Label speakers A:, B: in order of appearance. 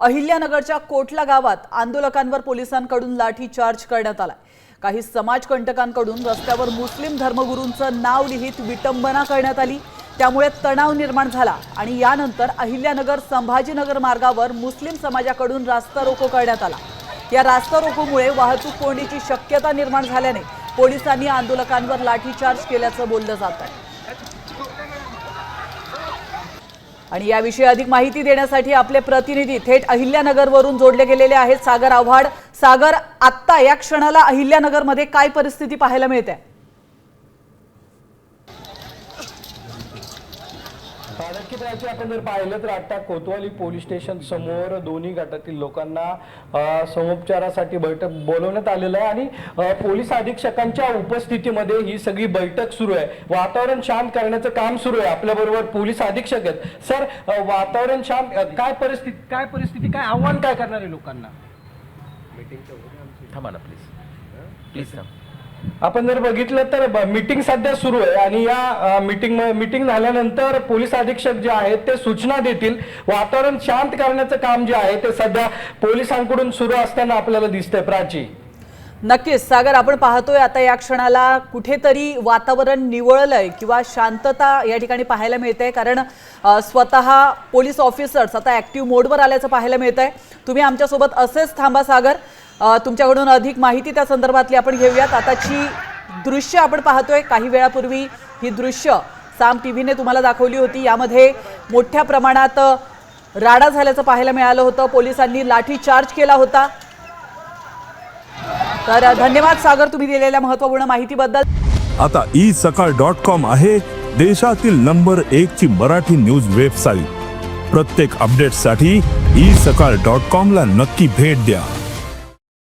A: अहिल्यानगरच्या कोटला गावात आंदोलकांवर पोलिसांकडून लाठीचार्ज करण्यात आला काही समाजकंटकांकडून रस्त्यावर मुस्लिम धर्मगुरूंचं नाव लिहित विटंबना करण्यात आली. त्यामुळे तणाव निर्माण झाला आणि यानंतर अहिल्यानगर संभाजीनगर मार्गावर मुस्लिम समाजाकडून रास्ता रोको करण्यात आला. या रास्ता रोकोमुळे वाहतूक कोंडीची शक्यता निर्माण झाल्याने पोलिसांनी आंदोलकांवर लाठीचार्ज केल्याचं बोललं जात आहे. आणि याविषयी अधिक माहिती देण्यासाठी आपले प्रतिनिधी थेट अहिल्यानगरवरून जोडले गेलेले आहेत. सागर आव्हाड सागर आत्ता या क्षणाला अहिल्यानगरमध्ये काय परिस्थिती पाहायला मिळते?
B: नक्कीच याची आपण जर पाहिलं तर आता कोतवाली पोलीस स्टेशन समोर दोन्ही गटातील लोकांना समुपचारासाठी बैठक बोलवण्यात आलेलं आहे आणि पोलीस अधीक्षकांच्या उपस्थितीमध्ये ही सगळी बैठक सुरू आहे. वातावरण शांत करण्याचं काम सुरू आहे आपल्या बरोबर पोलीस अधीक्षक आहेत. सर वातावरण शांत काय परिस्थिती काय परिस्थिती काय आव्हान काय करणार आहे लोकांना
C: थांबा ना प्लीज प्लीज थांब.
B: आपण जर बघितलं तर मीटिंग सध्या सुरू आहे आणि या मीटिंग मीटिंग झाल्यानंतर पोलीस अधीक्षक जे आहेत ते सूचना देतील. वातावरण शांत करण्याचं काम जे आहे ते सध्या पोलिसांकडून सुरू असताना आपल्याला दिसतंय. प्राची.
A: नक्कीच सागर आपण पाहतोय आता या क्षणाला कुठेतरी वातावरण निवळलंय किंवा शांतता या ठिकाणी पाहायला मिळते कारण स्वतः पोलीस ऑफिसर्स आता ऍक्टिव्ह मोडवर आल्याचं पाहायला मिळत आहे तुम्ही आमच्यासोबत असेच थांबा सागर. तुमच्याकडून अधिक माहिती त्या संदर्भातली आपण घेऊयात. आताची दृश्य आपण पाहतोय काही वेळापूर्वी ही दृश्य साम टी व्हीने तुम्हाला दाखवली होती. यामध्ये मोठ्या प्रमाणात राडा झाल्याचं पाहायला मिळालं होतं. पोलिसांनी लाठी चार्ज केला होता. तर धन्यवाद सागर तुम्ही दिलेल्या महत्त्वपूर्ण माहितीबद्दल.
D: आता ई सकाळ डॉट कॉम आहे देशातील नंबर एक ची मराठी न्यूज वेबसाईट. प्रत्येक अपडेटसाठी ई सकाळ डॉट कॉम ला नक्की भेट द्या.